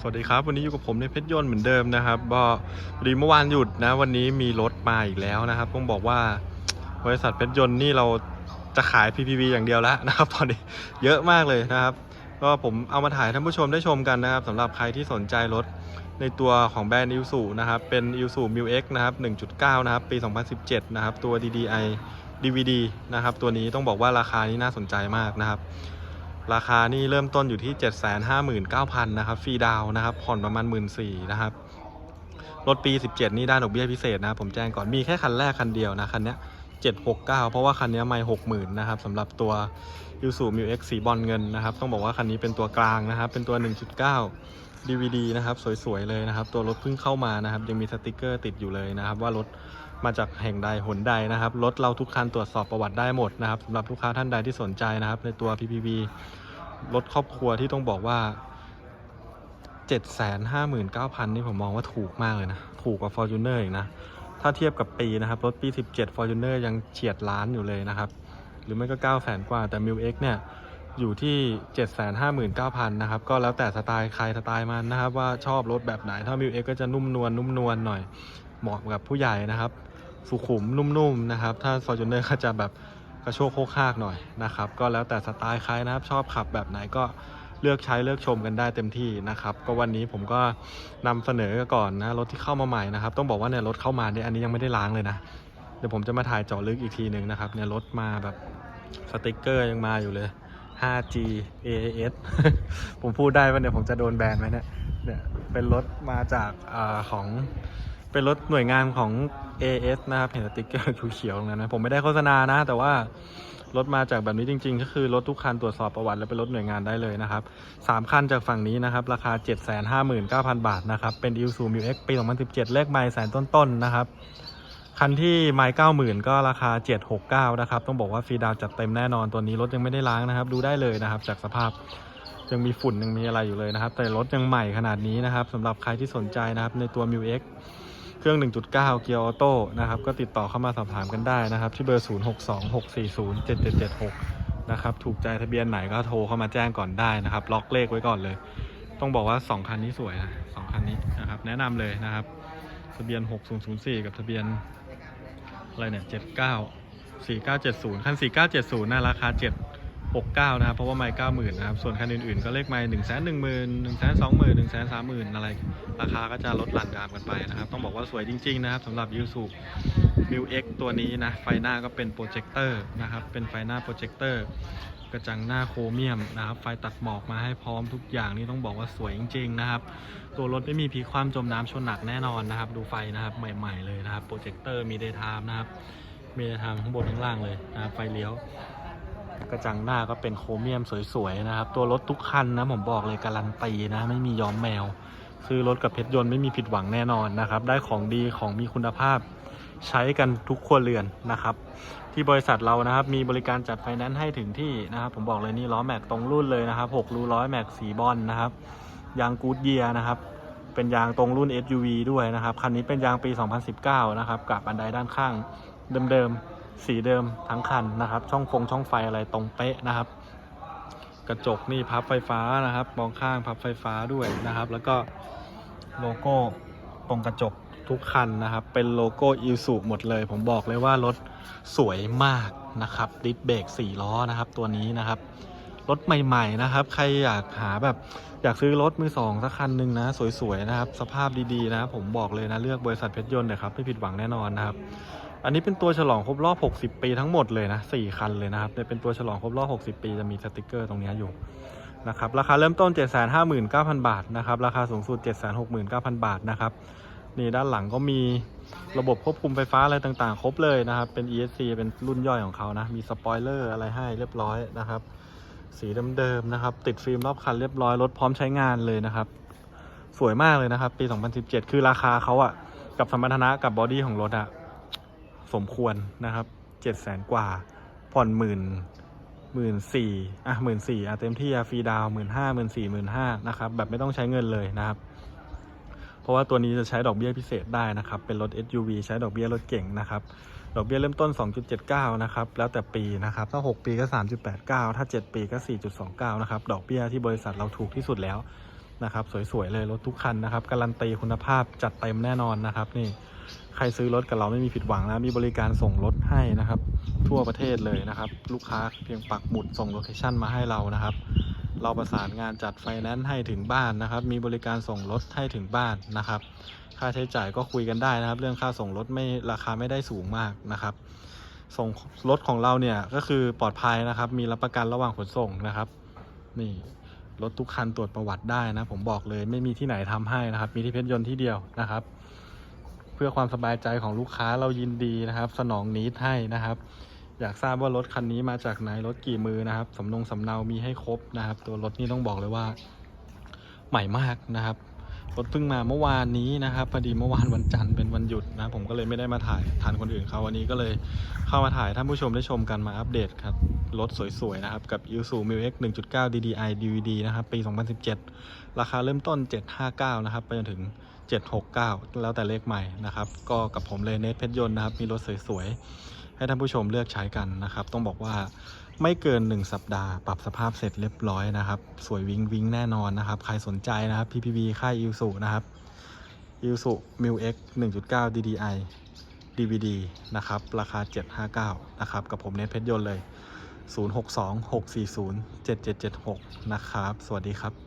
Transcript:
สวัสดีครับ วันนี้อยู่กับผมในเพชรยนต์เหมือนเดิมนะครับก็พอดีเมื่อวานหยุดนะ วันนี้มีรถมาอีกแล้วนะครับ ต้องบอกว่าบริษัทเพชรยนต์นี่เราจะขาย PPV อย่างเดียวแล้วนะครับ ตอนนี้เยอะมากเลยนะครับ ก็ผมเอามาถ่ายท่านผู้ชมได้ชมกันนะครับสำหรับใครที่สนใจรถในตัวของแบรนด์ i ิ s u นะครับ เป็น i ิ s u m i x นะครับ 1.9 นะครับ ปี 2017 นะครับ ตัว DDI DVD นะครับ ตัวนี้ต้องบอกว่าราคานี้น่าสนใจมากนะครับ ราคานี่เริ่มต้นอยู่ที่ 759,000นะครับฟรีดาวนะครับ ผ่อนประมาณ 1 4ื่นนะครับ รถปี 17 นี่ได้ดอกเบี้ยพิเศษนะครับผมแจ้งก่อนมีแค่คันแรกคันเดียวนะคันนี้769 เพราะว่าคันนี้ไม่60,000นะครับสำหรับตัว u s u m i x สีบอลเงินนะครับ ต้องบอกว่าคันนี้เป็นตัวกลางนะครับ เป็นตัว 1.9 DVD นะครับ สวยๆเลยนะครับ ตัวรถเพิ่งเข้ามานะครับ ยังมีสติกเกอร์ติดอยู่เลยนะครับว่ารถ มาจากแห่งใดหนใดนะครับรถเราทุกคันตรวจสอบประวัติได้หมดนะครับสำหรับลูกค้าท่านใดที่สนใจนะครับ ในตัว PPV รถครอบครัวที่ต้องบอกว่า 759,000 นี่ผมมองว่าถูกมากเลยนะ ถูกกว่า Fortuner อีกนะ ถ้าเทียบกับปีนะครับ รถปี 17 Fortuner ยังเฉียดล้านอยู่เลยนะครับ หรือไม่ก็ 9 0 0 0 0กว่าแต่ m ิ x เนี่ยอยู่ที่ 759,000นะครับ ก็แล้วแต่สไตล์ใครสไตล์มันนะครับ ว่าชอบรถแบบไหน ถ้า m ิ x ก็จะนุ่มนวลนุ่มนวลหน่อย เหมาะกับผู้ใหญ่นะครับ สุขุมนุ่มๆนะครับ ถ้า Fortuner ก็จะแบบกระโชกโคกคากหน่อยนะครับ ก็แล้วแต่สไตล์ใครนะครับ ชอบขับแบบไหนก็เลือกใช้เลือกชมกันได้เต็มที่นะครับ ก็วันนี้ผมก็นำเสนอก่อนนะรถที่เข้ามาใหม่นะครับ ต้องบอกว่าเนี่ยรถเข้ามาเนี่ยอันนี้ยังไม่ได้ล้างเลยนะเดี๋ยวผมจะมาถ่ายเจาะลึกอีกทีหนึ่งนะครับเนี่ยรถมาแบบสติกเกอร์ยังมาอยู่เลย 5G AAS ผมพูดได้ว่าเนี่ยผมจะโดนแบนไหมเนี่ยเนี่ยเป็นรถมาจากอของ เป็นรถหน่วยงานของ AS นะครับ เห็นสติ๊กเกอร์เขียวๆตรงนั้นนะผมไม่ได้โฆษณานะ แต่ว่ารถมาจากแบบนี้จริง ๆ ก็คือรถทุกคันตรวจสอบประวัติแล้วเป็นรถหน่วยงานได้เลยนะครับสามคันจากฝั่งนี้นะครับ ราคา 759,000 บาทนะครับ เป็น i s u m u x ปี 2017 เลขไมล์แสนต้นๆนะครับ คันที่ไมล์90,000 ก็ราคา 769 นะครับ ต้องบอกว่าฟรีดาวจัดเต็มแน่นอนตัวนี้รถยังไม่ได้ล้างนะครับ ดูได้เลยนะครับ จากสภาพยังมีฝุ่นยังมีอะไรอยู่เลยนะครับ แต่รถยังใหม่ขนาดนี้นะครับสำหรับใครที่สนใจนะครับในตัว m ิ x รื่อง 1.9 เกียร์ออโต้นะครับ ก็ติดต่อเข้ามาสอบถามกันได้นะครับ ที่เบอร์ 0626407776 นะครับ ถูกใจทะเบียนไหนก็โทรเข้ามาแจ้งก่อนได้นะครับ ล็อกเลขไว้ก่อนเลย ต้องบอกว่า 2 คันนี้สวยนะสคันนี้นะครับ แนะนำเลยนะครับ ทะเบียน 6004 กับทะเบียนอะไรเนี่ย 79 4970 คัน 4970น่าราคา 7 69 นะครับ เพราะว่าไมค์90,000 นะครับ ส่วนคันอื่นๆ ก็เลขไมค์1 1 0 0 0 0 1 2 0 0 0 0 1 3 0 0 0 อะไร ราคาก็จะลดหลั่นตามกันไปนะครับ ต้องบอกว่าสวยจริง ๆ นะครับสำหรับยูสุ m ิ X ตัวนี้นะ ไฟหน้าก็เป็นโปรเจคเตอร์นะครับ เป็นไฟหน้าโปรเจคเตอร์กระจังหน้าโครเมียมนะครับ ไฟตัดหมอกมาให้พร้อมทุกอย่างนี่ต้องบอกว่าสวยจริง ๆ นะครับ ตัวรถไม่มีพลิกคว่ำจมน้ำชนหนักแน่นอนนะครับ ดูไฟนะครับใหม่ ๆ เลยนะครับ โปรเจคเตอร์มีเดย์ไทม์นะครับ มีเดย์ไทม์ข้างบนข้างล่างเลยนะครับ ไฟเลี้ยว กระจังหน้าก็เป็นโครเมียมสวยๆนะครับ ตัวรถทุกคันนะผมบอกเลยการันตีนะ ไม่มีย้อมแมว ซื้อรถกับเพชรยนต์ไม่มีผิดหวังแน่นอนนะครับ ได้ของดีของมีคุณภาพใช้กันทุกครัวเรือนนะครับ ที่บริษัทเรานะครับมีบริการจัดไฟแนนซ์ให้ถึงที่นะครับ ผมบอกเลยนี่ล้อแม็กตรงรุ่นเลยนะครับ6รูร้อยแม็กสีบอลนะครับยางกูดเยียนะครับเป็นยางตรงรุ่น SUV ด้วยนะครับคันนี้เป็นยางปี 2019 นะครับกับบันไดด้านข้างเดิมๆ สีเดิมทั้งคันนะครับ ช่องฟงช่องไฟอะไรตรงเป๊ะนะครับ กระจกนี่พับไฟฟ้านะครับมองข้างพับไฟฟ้าด้วยนะครับ แล้วก็โลโก้ตรงกระจกทุกคันนะครับ เป็นโลโก้อิสุหมดเลย ผมบอกเลยว่ารถสวยมากนะครับดิสเบรก4ล้อนะครับ ตัวนี้นะครับรถใหม่ ๆ นะครับ ใครอยากหาแบบอยากซื้อรถมือสองสักคันหนึ่งนะ สวย ๆ นะครับ สภาพดี ๆ นะครับผมบอกเลยนะ เลือกบริษัทเพชรยนต์นะครับ ไม่ผิดหวังแน่นอนนะครับ อันนี้เป็นตัวฉลองครบรอบ 60 ปีทั้งหมดเลยนะ4คันเลยนะครับเนี่ยเป็นตัวฉลองครบรอบ 60 ปีจะมีสติกเกอร์ตรงนี้อยู่นะครับราคาเริ่มต้น 759,000 บาทนะครับราคาสูงสุด 769,000 บาทนะครับนี่ด้านหลังก็มีระบบควบคุมไฟฟ้าอะไรต่างๆ ครบเลยนะครับเป็น ESC เป็นรุ่นย่อยของเขานะมีสปอยเลอร์อะไรให้เรียบร้อยนะครับสีเดิมๆนะครับติดฟิล์มรอบคันเรียบร้อยรถพร้อมใช้งานเลยนะครับสวยมากเลยนะครับปี 2017 คือราคาเขาอะกับสมรรถนะกับบอดี้ของรถอะ สมควรนะครับ700,000กว่า ผ่อนหมื่นหมื่นสี่อะหมื่นสี่อะเต็มที่ฟรีดาวหมื่นห้าหมื่นสี่หมื่นห้านะครับ แบบไม่ต้องใช้เงินเลยนะครับ เพราะว่าตัวนี้จะใช้ดอกเบี้ยพิเศษได้นะครับ เป็นรถ SUV ใช้ดอกเบี้ยรถเก่งนะครับ ดอกเบี้ยเริ่มต้น 2.79 นะครับ แล้วแต่ปีนะครับ ถ้า 6 ปีก็ 3.89 ถ้า 7 ปีก็ 4.29 นะครับ ดอกเบี้ยที่บริษัทเราถูกที่สุดแล้วนะครับ สวยๆเลยรถทุกคันนะครับ การันตีคุณภาพจัดเต็มแน่นอนนะครับนี่ ใครซื้อรถกับเราไม่มีผิดหวังนะ มีบริการส่งรถให้นะครับ ทั่วประเทศเลยนะครับ ลูกค้าเพียงปักหมุดส่งโลเคชั่นมาให้เรานะครับ เราประสานงานจัดไฟแนนซ์ให้ถึงบ้านนะครับ มีบริการส่งรถให้ถึงบ้านนะครับ ค่าใช้จ่ายก็คุยกันได้นะครับ เรื่องค่าส่งรถไม่ราคาไม่ได้สูงมากนะครับ ส่งรถของเราเนี่ยก็คือปลอดภัยนะครับ มีรับประกันระหว่างขนส่งนะครับ นี่รถทุกคันตรวจประวัติได้นะ ผมบอกเลยไม่มีที่ไหนทำให้นะครับ มีที่เพชรยนต์ที่เดียวนะครับ เพื่อความสบายใจของลูกค้าเรายินดีนะครับ สนองนิดให้นะครับ อยากทราบว่ารถคันนี้มาจากไหนรถกี่มือนะครับสำนงสำเนามีให้ครบนะครับ ตัวรถนี่ต้องบอกเลยว่า ใหม่มากนะครับรถเพิ่งมาเมื่อวานนี้นะครับพอดีเมื่อวานวันจันทร์เป็นวันหยุดนะ ผมก็เลยไม่ได้มาถ่ายทันคนอื่นเขาวันนี้ก็เลยเข้ามาถ่ายท่านผู้ชมได้ชมกันมาอัปเดตครับรถสวยๆนะครับ กับ i s u m i x 1.9 DDI DVD นะครับ ปี 2017 ราคาเริ่มต้น 759 นะครับ ไปจนถึง 769 แล้วแต่เลขใหม่นะครับ ก็กับผมเลยเนทเพชรยนต์นะครับ มีรถสวยๆ ให้ท่านผู้ชมเลือกใช้กันนะครับ ต้องบอกว่าไม่เกิน 1 สัปดาห์ ปรับสภาพเสร็จเรียบร้อยนะครับ สวยวิงวิงแน่นอนนะครับ ใครสนใจนะครับ PPV ค่ายอิ s u นะครับอิ s u m i x 1.9 DDI DVD นะครับ ราคา 759 นะครับ กับผมเนทเพชรยนต์เลย 062 640 7776 นะครับ สวัสดีครับ